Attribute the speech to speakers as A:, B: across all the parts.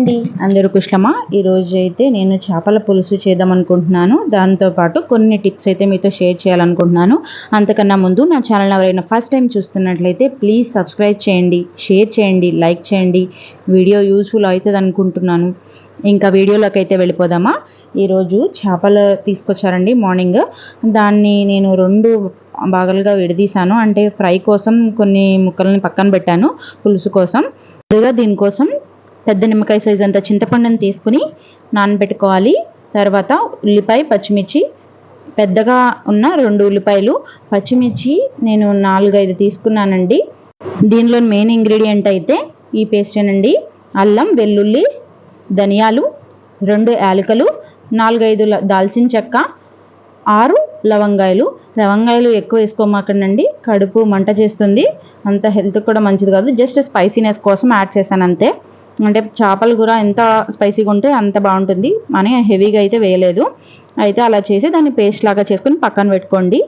A: అండి. అందరూ కుశలమా? ఈరోజు అయితే నేను చేపల పులుసు చేద్దాం అనుకుంటున్నాను. దాంతోపాటు కొన్ని టిప్స్ అయితే మీతో షేర్ చేయాలనుకుంటున్నాను. అంతకన్నా ముందు నా ఛానల్ ఎవరైనా ఫస్ట్ టైం చూస్తున్నట్లయితే ప్లీజ్ సబ్స్క్రైబ్ చేయండి షేర్ చేయండి లైక్ చేయండి. వీడియో యూస్ఫుల్ అవుతుంది అనుకుంటున్నాను. ఇంకా వీడియోలోకి అయితే వెళ్ళిపోదామా? ఈరోజు చేపలు తీసుకొచ్చారండి మార్నింగ్. దాన్ని నేను రెండు భాగాలుగా విడదీశాను. అంటే ఫ్రై కోసం కొన్ని ముక్కల్ని పక్కన పెట్టాను పులుసు కోసం. ముందుగా దీనికోసం పెద్ద నిమ్మకాయ సైజ్ అంత చింతపండుని తీసుకుని నానబెట్టుకోవాలి. తర్వాత ఉల్లిపాయ పచ్చిమిర్చి పెద్దగా ఉన్న రెండు ఉల్లిపాయలు. పచ్చిమిర్చి నేను నాలుగైదు తీసుకున్నానండి. దీనిలో మెయిన్ ఇంగ్రీడియంట్ అయితే ఈ పేస్టేనండి అల్లం వెల్లుల్లి ధనియాలు రెండు యాలకులు నాలుగైదు ల- దాల్చిన చెక్క ఆరు లవంగాయలు. లవంగాయలు ఎక్కువ వేసుకోమాకండి కడుపు మంట చేస్తుంది. అంత హెల్త్ కూడా మంచిది కాదు. జస్ట్ స్పైసీనెస్ కోసం యాడ్ చేశాను అంతే అంటే చేపల కూర ఎంత స్పైసీగా ఉంటే అంత బాగుంటుంది. అని హెవీగా అయితే వేయలేదు. అయితే అలా చేసి దాన్ని పేస్ట్ లాగా చేసుకుని పక్కన పెట్టుకోండి.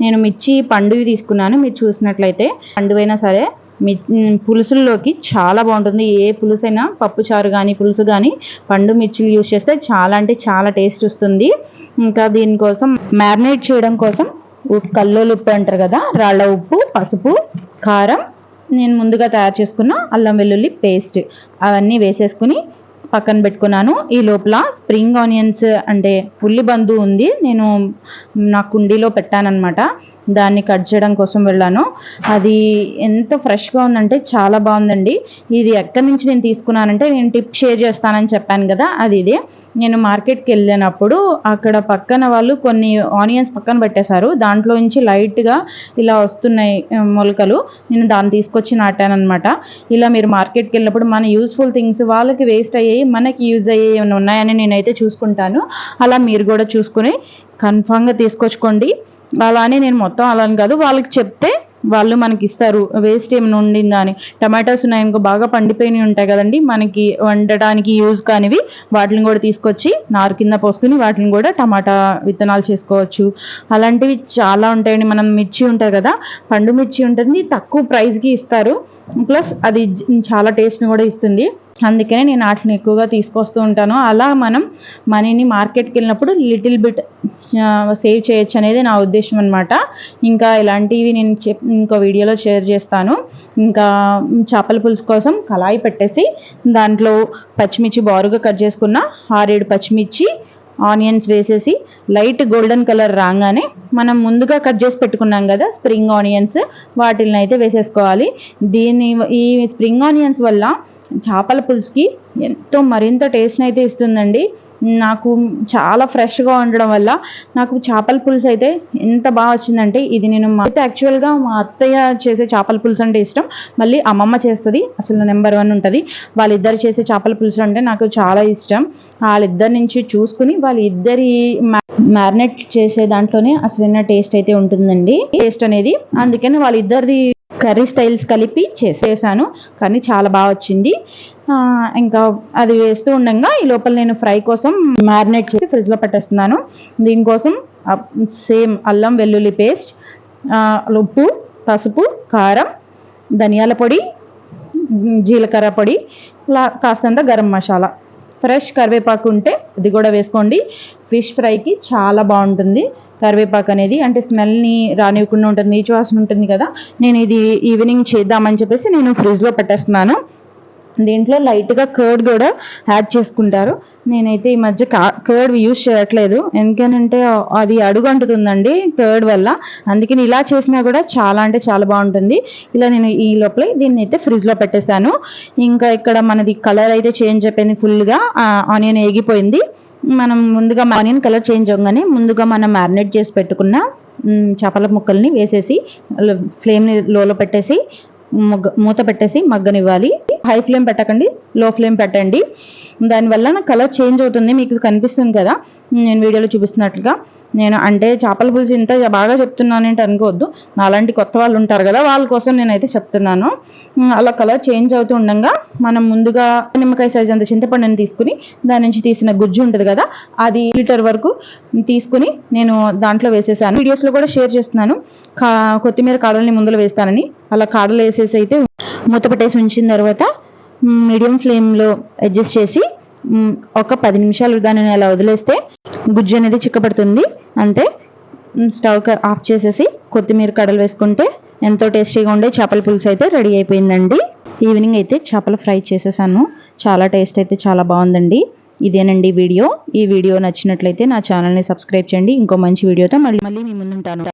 A: నేను మిర్చి పండువి తీసుకున్నాను. మీరు చూసినట్లయితే పండువైనా సరే మి పులుసుల్లోకి చాలా బాగుంటుంది. ఏ పులుసైనా పప్పుచారు పప్పు చారు కానీ పులుసు కానీ పండు మిర్చిలు యూజ్ చేస్తే చాలా అంటే చాలా టేస్ట్ వస్తుంది. ఇంకా దీనికోసం మ్యారినేట్ చేయడం కోసం ఉప్పు కల్లోలు ఉప్పు అంటారు కదా రాళ్ళ ఉప్పు పసుపు కారం నేను ముందుగా తయారు చేసుకున్న అల్లం వెల్లుల్లి పేస్ట్. అవన్నీ వేసేసుకుని పక్కన పెట్టుకున్నాను. ఈ లోపల స్ప్రింగ్ ఆనియన్స్ అంటే ఉల్లిబందు ఉంది. నేను నా కుండీలో పెట్టానన్నమాట. దాన్ని కట్ చేయడం కోసం వెళ్ళాను. అది ఎంత ఫ్రెష్గా ఉందంటే చాలా బాగుందండి. ఇది ఎక్కడి నుంచి నేను తీసుకున్నానంటే నేను టిప్ షేర్ చేస్తానని చెప్పాను కదా అది ఇదే. నేను మార్కెట్కి వెళ్ళినప్పుడు అక్కడ పక్కన వాళ్ళు కొన్ని ఆనియన్స్ పక్కన పెట్టేశారు. దాంట్లో నుంచి లైట్గా ఇలా వస్తున్నాయి మొలకలు. నేను దాన్ని తీసుకొచ్చి నాటానమాట ఇలా మీరు మార్కెట్కి వెళ్ళినప్పుడు మన యూస్ఫుల్ థింగ్స్ వాళ్ళకి వేస్ట్ అయ్యాయి మనకి యూజ్ అయ్యే ఏమైనా ఉన్నాయని నేనైతే చూసుకుంటాను. అలా మీరు కూడా చూసుకుని కన్ఫామ్గా తీసుకొచ్చుకోండి. అలానే నేను మొత్తం అలా అని కాదు వాళ్ళకి చెప్తే వాళ్ళు మనకి ఇస్తారు వేస్ట్ ఏమైనా ఉండిందా అని. టమాటాస్ ఉన్నాయనుకో బాగా పండిపోయినవి ఉంటాయి కదండి. మనకి వండటానికి యూజ్ కానివి వాటిని కూడా తీసుకొచ్చి నారు కింద పోసుకుని వాటిని కూడా టమాటా విత్తనాలు చేసుకోవచ్చు. అలాంటివి చాలా ఉంటాయండి. మనం మిర్చి ఉంటుంది కదా పండు మిర్చి ఉంటుంది తక్కువ ప్రైస్కి ఇస్తారు. ప్లస్ అది చాలా టేస్ట్ని కూడా ఇస్తుంది. అందుకనే నేను వాటిని ఎక్కువగా తీసుకొస్తూ ఉంటాను. అలా మనం మనీని మార్కెట్కి వెళ్ళినప్పుడు లిటిల్ బిట్ సేవ్ చేయొచ్చు అనేది నా ఉద్దేశం అనమాట ఇంకా ఇలాంటివి నేను చెప్ ఇంకో వీడియోలో షేర్ చేస్తాను. ఇంకా చేపల పులుసు కోసం కళాయి పెట్టేసి దాంట్లో పచ్చిమిర్చి బారుగా కట్ చేసుకున్న ఆరేడు పచ్చిమిర్చి ఆనియన్స్ వేసేసి లైట్ గోల్డెన్ కలర్ రాగానే మనం ముందుగా కట్ చేసి పెట్టుకున్నాం కదా స్ప్రింగ్ ఆనియన్స్ వాటిని అయితే వేసేసుకోవాలి. దీని ఈ స్ప్రింగ్ ఆనియన్స్ వల్ల చేపల పులుసుకి ఎంతో మరింత టేస్ట్ అయితే ఇస్తుందండి. నాకు చాలా ఫ్రెష్గా ఉండడం వల్ల నాకు చేపల పులుసు అయితే ఎంత బాగా వచ్చిందంటే ఇది నేను మా- అయితే యాక్చువల్గా మా అత్తయ్య చేసే చేపల పులుసు అంటే ఇష్టం. మళ్ళీ అమ్మమ్మ చేస్తుంది. అసలు నెంబర్ వన్ ఉంటుంది. వాళ్ళిద్దరు చేసే చేపల పులుసు అంటే నాకు చాలా ఇష్టం. వాళ్ళిద్దరి నుంచి చూసుకుని వాళ్ళిద్దరి మ్యారినేట్ చేసే దాంట్లోనే అసలైన టేస్ట్ అయితే ఉంటుందండి. టేస్ట్ అనేది అందుకని వాళ్ళిద్దరిది కర్రీ స్టైల్స్ కలిపి చేసేసాను కానీ చాలా బాగా వచ్చింది. ఇంకా అది వేస్తూ ఉండగా ఈ లోపల నేను ఫ్రై కోసం మ్యారినేట్ చేసి ఫ్రిడ్జ్లో పెట్టేస్తున్నాను. దీనికోసం సేమ్ అల్లం వెల్లుల్లి పేస్ట్ ఉప్పు పసుపు కారం ధనియాల పొడి జీలకర్ర పొడి లా- కాస్తంత గరం మసాలా. ఫ్రెష్ కరివేపాకు ఉంటే ఇది కూడా వేసుకోండి. ఫిష్ ఫ్రైకి చాలా బాగుంటుంది. కరివేపాకు అనేది అంటే స్మెల్ని రానివ్వకుండా ఉంటుంది నీచు వాసన ఉంటుంది కదా నేను ఇది ఈవినింగ్ చేద్దామని చెప్పేసి నేను ఫ్రిడ్జ్లో పెట్టేస్తున్నాను. దీంట్లో లైట్గా కర్డ్ కూడా యాడ్ చేసుకుంటారు. నేనైతే ఈ మధ్య కర్డ్ యూజ్ చేయట్లేదు. ఎందుకనంటే అది అడుగు అంటుతుందండి కర్డ్ వల్ల అందుకని ఇలా చేసినా కూడా చాలా అంటే చాలా బాగుంటుంది. ఇలా నేను ఈ లోపల దీన్ని అయితే ఫ్రిడ్జ్లో పెట్టేశాను. ఇంకా ఇక్కడ మనది కలర్ అయితే చేంజ్ అయిపోయింది ఫుల్గా ఆనియన్ ఏగిపోయింది. మనం ముందుగా ఆనియన్ కలర్ చేంజ్ అవ్వగానే ముందుగా మనం మ్యారినేట్ చేసి పెట్టుకున్న చేపల ముక్కల్ని వేసేసి ఫ్లేమ్ని లోలో పెట్టేసి మూత పెట్టేసి మగ్గనివ్వాలి. హై ఫ్లేమ్ పెట్టకండి లో ఫ్లేమ్ పెట్టండి. దానివల్ల కలర్ చేంజ్ అవుతుంది మీకు కనిపిస్తుంది కదా? నేను వీడియోలో చూపిస్తున్నట్లుగా. నేను అంటే చేపల పులుసు ఇంత బాగా చెప్తున్నాను ఏంటి అనుకోవద్దు. నాలాంటి కొత్త వాళ్ళు ఉంటారు కదా వాళ్ళ కోసం నేనైతే చెప్తున్నాను. అలా కలర్ చేంజ్ అవుతూ ఉండగా మనం ముందుగా నిమ్మకాయ సైజ్ అంత చింతపండుని తీసుకుని దాని నుంచి తీసిన గుజ్జు ఉంటుంది కదా అది లీటర్ వరకు తీసుకుని నేను దాంట్లో వేసేసాను. వీడియోస్లో కూడా షేర్ చేస్తున్నాను. కా కొత్తిమీర కాడల్ని ముందులో వేస్తానని. అలా కాడలు వేసేసి అయితే మూత పెట్టేసి ఉంచిన తర్వాత మీడియం ఫ్లేమ్లో అడ్జస్ట్ చేసి ఒక పది నిమిషాలు దానిని అలా వదిలేస్తే గుజ్జు అనేది చిక్కబడుతుంది. అంతే స్టవ్ ఆఫ్ చేసేసి కొత్తిమీర కడలు వేసుకుంటే ఎంతో టేస్టీగా ఉండే చేపల పులుసు అయితే రెడీ అయిపోయిందండి. ఈవినింగ్ అయితే చేపల ఫ్రై చేసేసాను. చాలా టేస్ట్ అయితే చాలా బాగుందండి. ఇదేనండి వీడియో. ఈ వీడియో నచ్చినట్లయితే నా ఛానల్ని సబ్స్క్రైబ్ చేయండి. ఇంకో మంచి వీడియోతో మళ్ళీ మళ్ళీ మీ ముందుంటాను.